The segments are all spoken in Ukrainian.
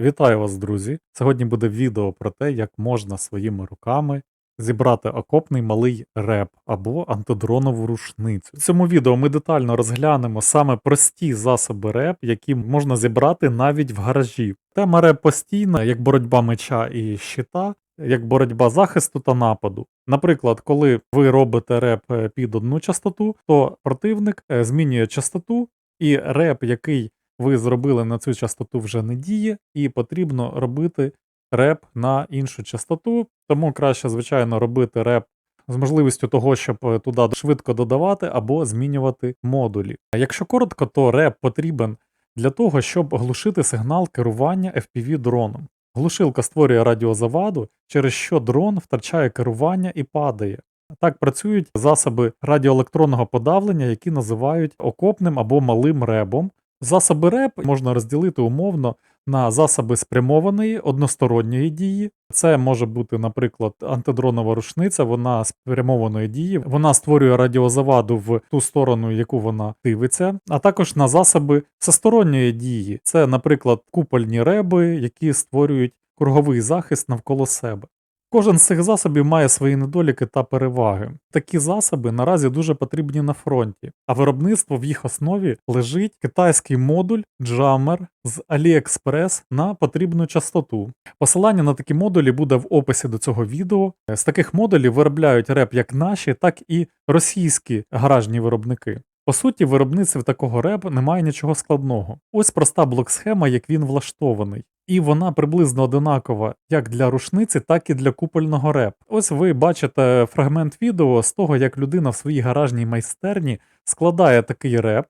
Вітаю вас, друзі! Сьогодні буде відео про те, як можна своїми руками зібрати окопний малий реп або антидронову рушницю. В цьому відео ми детально розглянемо саме прості засоби реп, які можна зібрати навіть в гаражі. Тема реп постійна, як боротьба меча і щита, як боротьба захисту та нападу. Наприклад, коли ви робите реп е, під одну частоту, то противник е, змінює частоту, і реп, який ви зробили на цю частоту вже не діє, і потрібно робити реп на іншу частоту. Тому краще, звичайно, робити реп з можливістю того, щоб е, туди швидко додавати або змінювати модулі. Якщо коротко, то реп потрібен для того, щоб глушити сигнал керування FPV дроном. Глушилка створює радіозаваду, через що дрон втрачає керування і падає. Так працюють засоби радіоелектронного подавлення, які називають окопним або малим ребом. Засоби РЕП можна розділити умовно на засоби спрямованої односторонньої дії. Це може бути, наприклад, антидронова рушниця, вона спрямованої дії, вона створює радіозаваду в ту сторону, яку вона дивиться, а також на засоби всесторонньої дії. Це, наприклад, купольні реби, які створюють круговий захист навколо себе. Кожен з цих засобів має свої недоліки та переваги. Такі засоби наразі дуже потрібні на фронті, а виробництво в їх основі лежить китайський модуль Jammer з AliExpress на потрібну частоту. Посилання на такі модулі буде в описі до цього відео. З таких модулів виробляють реп як наші, так і російські гаражні виробники. По суті, виробництві такого реп немає нічого складного. Ось проста блок-схема, як він влаштований. І вона приблизно одинакова як для рушниці, так і для купольного реп. Ось ви бачите фрагмент відео з того, як людина в своїй гаражній майстерні складає такий реп.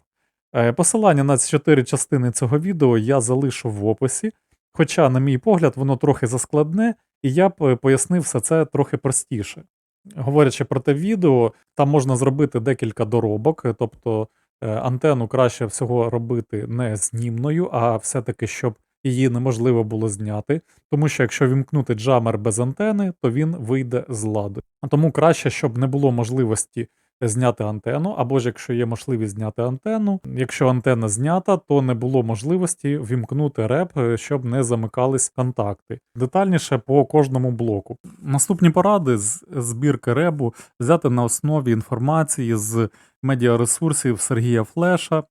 Е, Посилання на чотири частини цього відео я залишу в описі. Хоча, на мій погляд, воно трохи заскладне, і я б пояснив все це трохи простіше. Говорячи про те відео, там можна зробити декілька доробок, тобто е, антенну краще всього робити не знімною, а все-таки щоб її неможливо було зняти, тому що якщо вімкнути джамер без антени, то він вийде з ладу. А тому краще, щоб не було можливості зняти антенну, або ж якщо є можливість зняти антенну. Якщо антенна знята, то не було можливості вімкнути реп, е, щоб не замикались контакти. Детальніше по кожному блоку. Наступні поради з збірки ребу взяти на основі інформації з медіаресурсів Сергія Флеша.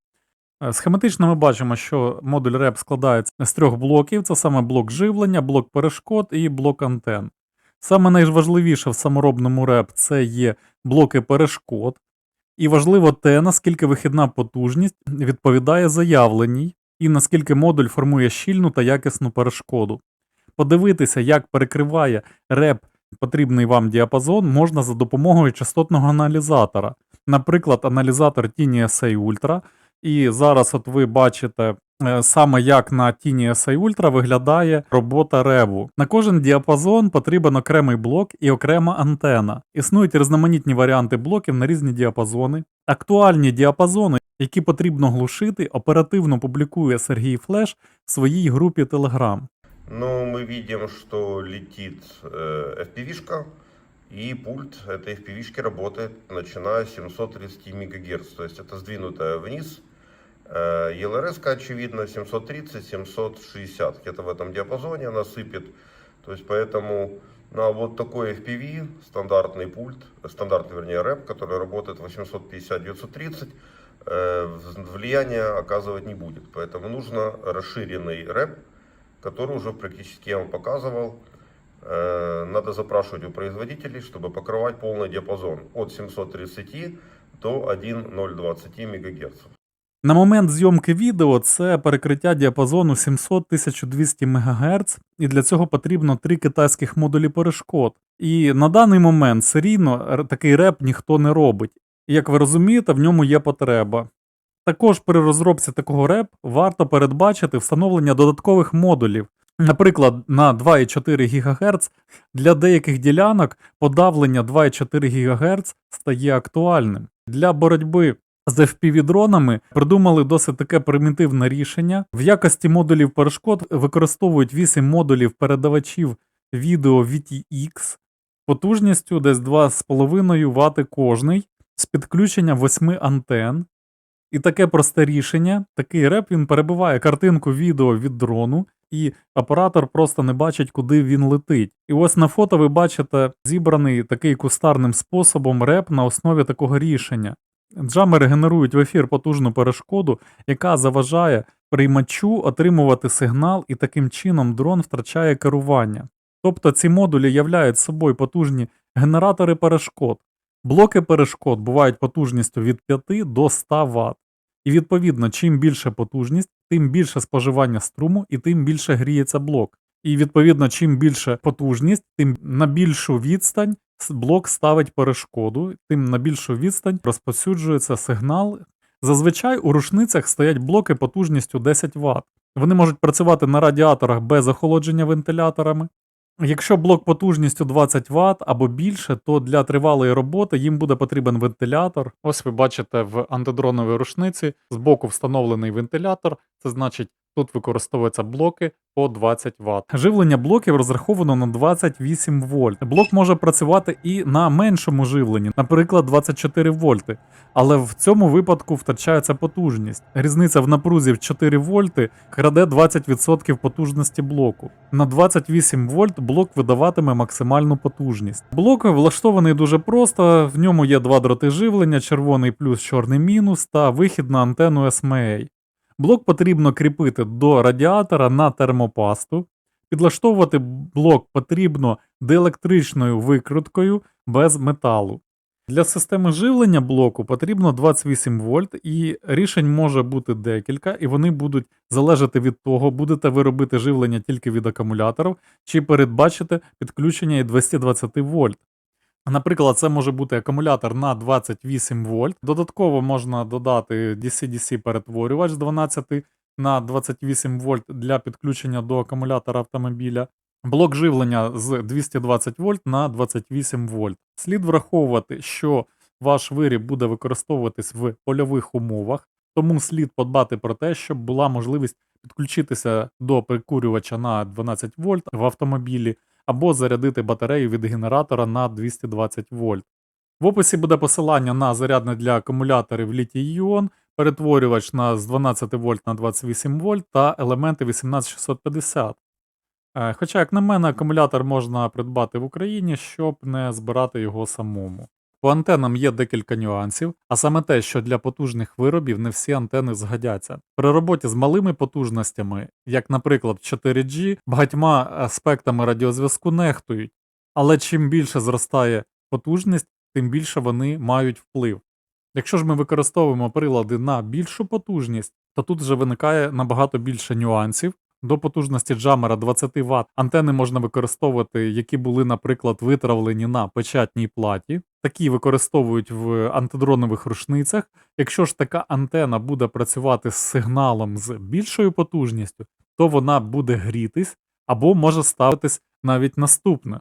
Е, Схематично ми бачимо, що модуль реп складається з трьох блоків: це саме блок живлення, блок перешкод і блок антен. Саме найважливіше в саморобному реп це є блоки перешкод, і важливо те, наскільки вихідна потужність відповідає заявленій, і наскільки модуль формує щільну та якісну перешкоду. Подивитися, як перекриває реп потрібний вам діапазон, можна за допомогою частотного аналізатора, наприклад, аналізатор Tiny SA Ultra. І зараз от ви бачите е, саме як на Tiny SA Ultra виглядає робота реву. На кожен діапазон потрібен окремий блок і окрема антена. Існують різноманітні варіанти блоків на різні діапазони. Актуальні діапазони, які потрібно глушити, оперативно публікує Сергій Флеш в своїй групі Telegram. Ну, мы видим, что летит э, FPV-шка, и пульт этой FPV-шки работает, начиная с 730 МГц. То есть это сдвинутая вниз. Э, ELRS, очевидно, 730-760. Где-то в этом диапазоне она сыпет. То есть поэтому на вот такой FPV стандартный пульт, э, стандартный, вернее, рэп, который работает 850-930, э, в- влияния оказывать не будет. Поэтому нужно расширенный рэп, который уже практически я вам показывал. Надо запрашивать у производителей, чтобы покрывать полный диапазон от 730 до 1,020 МГц. На момент зйомки відео це перекриття діапазону 700-1200 МГц, і для цього потрібно три китайських модулі перешкод. І на даний момент серійно такий реп ніхто не робить. Як ви розумієте, в ньому є потреба. Також при розробці такого реп варто передбачити встановлення додаткових модулів. Наприклад, на 2,4 ГГц для деяких ділянок подавлення 2,4 ГГц стає актуальним. Для боротьби з FPV-дронами придумали досить таке примітивне рішення. В якості модулів перешкод використовують 8 модулів передавачів відео VTX потужністю десь 2,5 Вт кожний з підключенням 8 антен. І таке просте рішення, такий реп він перебиває картинку відео від дрону і оператор просто не бачить, куди він летить. І ось на фото ви бачите зібраний такий кустарним способом реп на основі такого рішення. Джамери генерують в ефір потужну перешкоду, яка заважає приймачу отримувати сигнал, і таким чином дрон втрачає керування. Тобто ці модулі являють собою потужні генератори перешкод. Блоки перешкод бувають потужністю від 5 до 100 Вт. І відповідно, чим більше потужність, тим більше споживання струму і тим більше гріється блок. І відповідно, чим більше потужність, тим на більшу відстань блок ставить перешкоду, тим на більшу відстань розповсюджується сигнал. Зазвичай у рушницях стоять блоки потужністю 10 Вт. Вони можуть працювати на радіаторах без охолодження вентиляторами. Якщо блок потужністю 20 Вт або більше, то для тривалої роботи їм буде потрібен вентилятор. Ось ви бачите в антидроновій рушниці збоку встановлений вентилятор, це значить тут використовуються блоки по 20 Вт. Живлення блоків розраховано на 28 вольт. Блок може працювати і на меншому живленні, наприклад, 24 вольти. Але в цьому випадку втрачається потужність. Різниця в напрузі в 4 вольти краде 20% потужності блоку. На 28 вольт блок видаватиме максимальну потужність. Блок влаштований дуже просто, в ньому є два дроти живлення, червоний плюс, чорний мінус та вихід на антенну SMA. Блок потрібно кріпити до радіатора на термопасту. Підлаштовувати блок потрібно диелектричною викруткою без металу. Для системи живлення блоку потрібно 28 вольт, і рішень може бути декілька, і вони будуть залежати від того, будете ви робити живлення тільки від акумуляторів, чи передбачите підключення і 220 вольт. Наприклад, це може бути акумулятор на 28 вольт. Додатково можна додати DC-DC перетворювач з 12 на 28 вольт для підключення до акумулятора автомобіля. Блок живлення з 220 вольт на 28 вольт. Слід враховувати, що ваш виріб буде використовуватись в польових умовах, тому слід подбати про те, щоб була можливість підключитися до прикурювача на 12 вольт в автомобілі або зарядити батарею від генератора на 220 вольт. В описі буде посилання на зарядне для акумуляторів літій іон, перетворювач на з 12 вольт на 28 вольт та елементи 18650. Е, Хоча, як на мене, акумулятор можна придбати в Україні, щоб не збирати його самому. По антенам є декілька нюансів, а саме те, що для потужних виробів не всі антени згодяться. При роботі з малими потужностями, як, наприклад, 4G, багатьма аспектами радіозв'язку нехтують, але чим більше зростає потужність, тим більше вони мають вплив. Якщо ж ми використовуємо прилади на більшу потужність, то тут вже виникає набагато більше нюансів. До потужності джамера 20 Вт антени можна використовувати, які були, наприклад, витравлені на печатній платі. Такі використовують в антидронових рушницях. Якщо ж така антена буде працювати з сигналом з більшою потужністю, то вона буде грітись або може ставитись навіть наступне.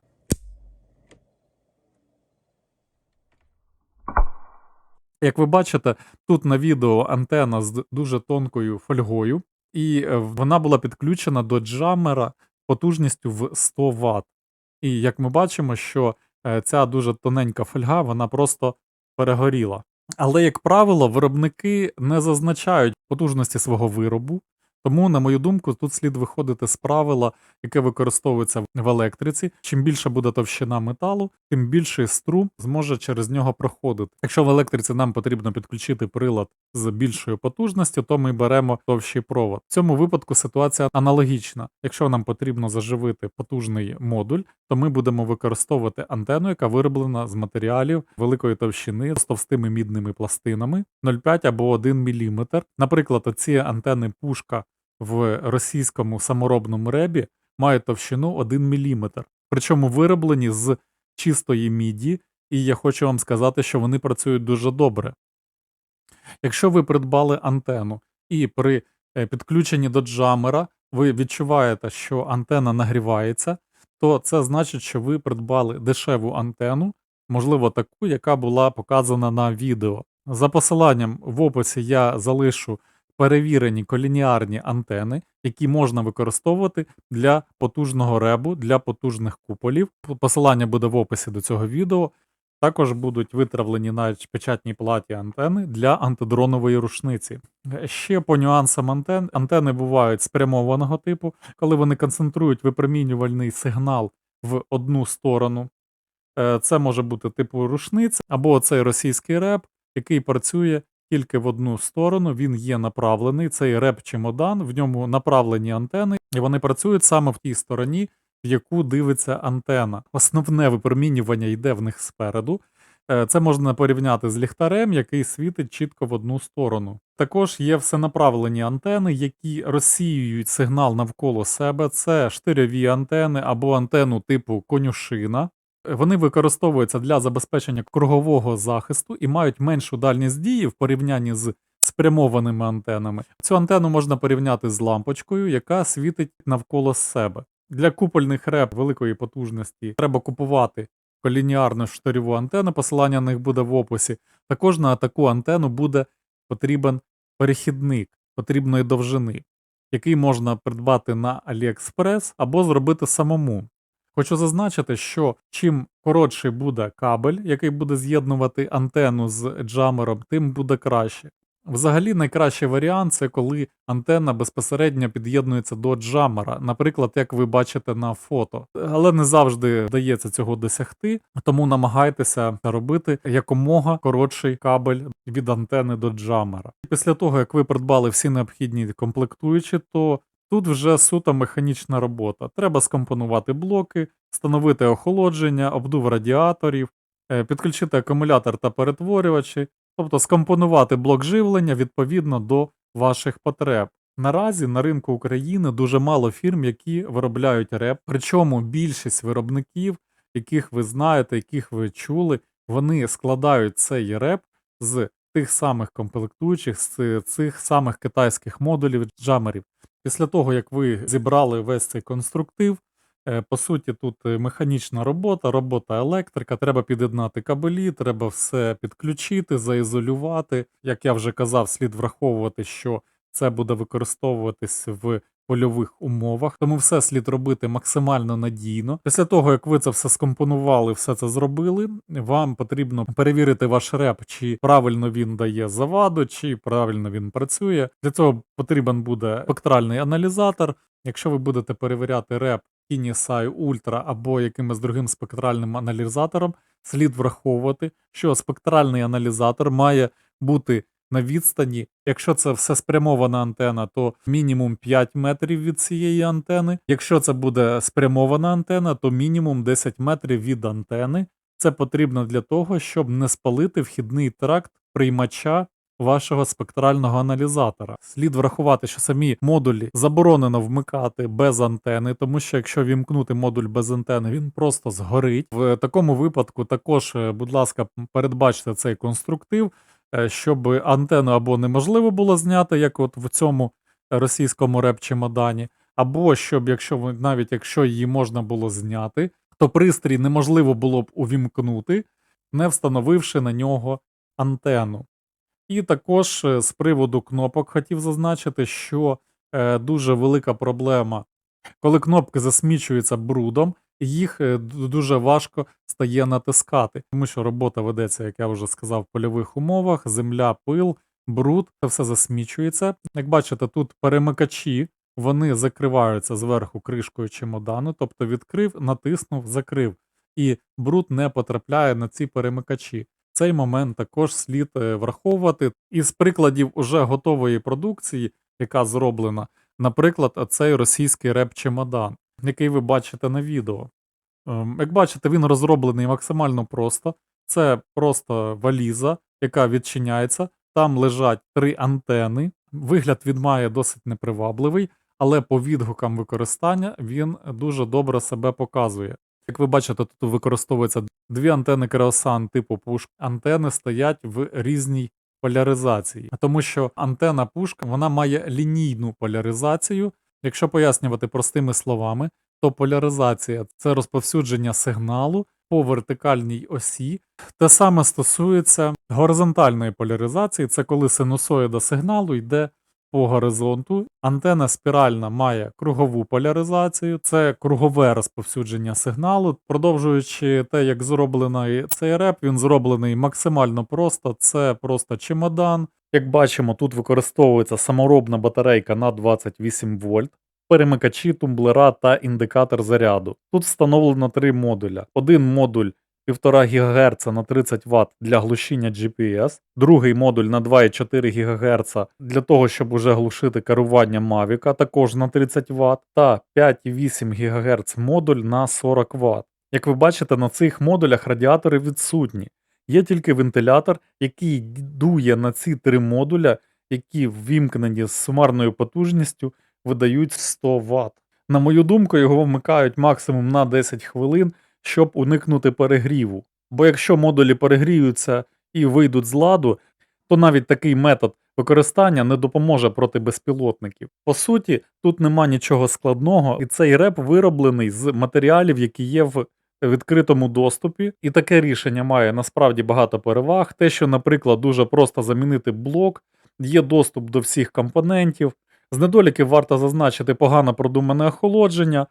Як ви бачите, тут на відео антена з дуже тонкою фольгою, і е, вона була підключена до джамера потужністю в 100 Вт. І як ми бачимо, що е, ця дуже тоненька фольга, вона просто перегоріла. Але, як правило, виробники не зазначають потужності свого виробу, тому, на мою думку, тут слід виходити з правила, яке використовується в електриці. Чим більше буде товщина металу, тим більший струм зможе через нього проходити. Якщо в електриці нам потрібно підключити прилад з більшою потужністю, то ми беремо товщий провод. В цьому випадку ситуація аналогічна. Якщо нам потрібно заживити потужний модуль, то ми будемо використовувати антенну, яка вироблена з матеріалів великої товщини з товстими мідними пластинами 0,5 або 1 мм. Наприклад, оці антени пушка в російському саморобному ребі мають товщину 1 мм. Причому вироблені з чистої міді, і я хочу вам сказати, що вони працюють дуже добре. Якщо ви придбали антенну і при е, підключенні до джамера ви відчуваєте, що антена нагрівається, то це значить, що ви придбали дешеву антенну, можливо, таку, яка була показана на відео. За посиланням в описі я залишу перевірені колініарні антени, які можна використовувати для потужного ребу, для потужних куполів. Посилання буде в описі до цього відео. Також будуть витравлені на печатній платі антени для антидронової рушниці. Ще по нюансам антен. Антени бувають спрямованого типу, коли вони концентрують випромінювальний сигнал в одну сторону. Е, Це може бути типу рушниця, або цей російський реп, який працює тільки в одну сторону. Він є направлений. Цей реп-чемодан, в ньому направлені антени, і вони працюють саме в тій стороні, в яку дивиться антена. Основне випромінювання йде в них спереду. Е, Це можна порівняти з ліхтарем, який світить чітко в одну сторону. Також є всенаправлені антени, які розсіюють сигнал навколо себе. Це штирьові антени або антенну типу конюшина. Вони використовуються для забезпечення кругового захисту і мають меншу дальність дії в порівнянні з спрямованими антенами. Цю антенну можна порівняти з лампочкою, яка світить навколо себе. Для купольних реп великої потужності треба купувати колініарну штирьову антенну, посилання на них буде в описі. Також на таку антенну буде потрібен перехідник потрібної довжини, який можна придбати на AliExpress або зробити самому. Хочу зазначити, що чим коротший буде кабель, який буде з'єднувати антенну з джамером, тим буде краще. Взагалі, найкращий варіант це коли антенна безпосередньо під'єднується до джамера, наприклад, як ви бачите на фото. Але не завжди вдається цього досягти, тому намагайтеся робити якомога коротший кабель від антени до джамера. Після того, як ви придбали всі необхідні комплектуючі, то Тут вже суто механічна робота. Треба скомпонувати блоки, встановити охолодження, обдув радіаторів, е, підключити акумулятор та перетворювачі, тобто скомпонувати блок живлення відповідно до ваших потреб. Наразі на ринку України дуже мало фірм, які виробляють реп. Причому більшість виробників, яких ви знаєте, яких ви чули, вони складають цей реп з тих самих комплектуючих, з цих самих китайських модулів джамерів. Після того, як ви зібрали весь цей конструктив, е, по суті, тут е, механічна робота, робота електрика, треба під'єднати кабелі, треба все підключити, заізолювати. Як я вже казав, слід враховувати, що це буде використовуватись в польових умовах, тому все слід робити максимально надійно. Після того, як ви це все скомпонували, все це зробили, вам потрібно перевірити ваш реп, чи правильно він дає заваду, чи правильно він працює. Для цього потрібен буде спектральний аналізатор. Якщо ви будете перевіряти реп KineSci Ultra або якимось другим спектральним аналізатором, слід враховувати, що спектральний аналізатор має бути на відстані. Якщо це все спрямована антена, то мінімум 5 метрів від цієї антени. Якщо це буде спрямована антена, то мінімум 10 метрів від антени. Це потрібно для того, щоб не спалити вхідний тракт приймача вашого спектрального аналізатора. Слід врахувати, що самі модулі заборонено вмикати без антени, тому що якщо вімкнути модуль без антени, він просто згорить. В такому випадку також, е, будь ласка, передбачте цей конструктив, щоб антенну або неможливо було зняти, як от в цьому російському реп-чемодані, або щоб, якщо навіть якщо її можна було зняти, то пристрій неможливо було б увімкнути, не встановивши на нього антенну. І також е, з приводу кнопок хотів зазначити, що е, дуже велика проблема, коли кнопки засмічуються брудом, їх е, дуже важко стає натискати, тому що робота ведеться, як я вже сказав, в польових умовах, земля, пил, бруд, це все засмічується. Як бачите, тут перемикачі, вони закриваються зверху кришкою чемодану, тобто відкрив, натиснув, закрив, і бруд не потрапляє на ці перемикачі. Цей момент також слід е, враховувати. Із прикладів уже готової продукції, яка зроблена, наприклад, цей російський реп-чемодан, який ви бачите на відео. Ем, Як бачите, він розроблений максимально просто. Це просто валіза, яка відчиняється. Там лежать три антени. Вигляд він має досить непривабливий, але по відгукам використання він дуже добре себе показує. Як ви бачите, тут використовуються дві антени Креосан типу пушк. Антени стоять в різній поляризації, тому що антена пушка вона має лінійну поляризацію. Якщо пояснювати простими словами, то поляризація це розповсюдження сигналу по вертикальній осі. Те саме стосується горизонтальної поляризації, це коли синусоїда сигналу йде по горизонту. Антена спіральна має кругову поляризацію, це кругове розповсюдження сигналу. Продовжуючи те, як зроблений цей реп, він зроблений максимально просто. Це просто чемодан. Як бачимо, тут використовується саморобна батарейка на 28 вольт перемикачі, тумблера та індикатор заряду. Тут встановлено три модуля. Один модуль 1,5 ГГц на 30 Вт для глушіння GPS, другий модуль на 2,4 ГГц для того, щоб уже глушити керування Mavic, також на 30 Вт, та 5,8 ГГц модуль на 40 Вт. Як ви бачите, на цих модулях радіатори відсутні. Є тільки вентилятор, який дує на ці три модуля, які ввімкнені з сумарною потужністю видають 100 Вт. На мою думку, його вмикають максимум на 10 хвилин, щоб уникнути перегріву. Бо якщо модулі перегріються і вийдуть з ладу, то навіть такий метод використання не допоможе проти безпілотників. По суті, тут нема нічого складного, і цей реп вироблений з матеріалів, які є в відкритому доступі, і таке рішення має насправді багато переваг. Те, що, наприклад, дуже просто замінити блок, є доступ до всіх компонентів. З недоліків варто зазначити погано продумане охолодження,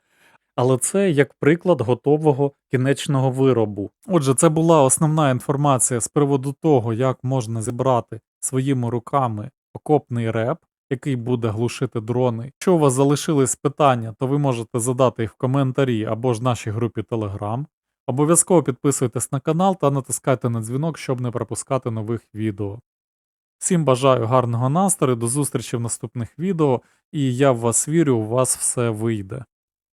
але це як приклад готового кінечного виробу. Отже, це була основна інформація з приводу того, як можна зібрати своїми руками окопний реп, який буде глушити дрони. Якщо у вас залишились питання, то ви можете задати їх в коментарі або ж нашій групі Telegram. Обов'язково підписуйтесь на канал та натискайте на дзвінок, щоб не пропускати нових відео. Всім бажаю гарного настрою, до зустрічі в наступних відео, і я в вас вірю, у вас все вийде.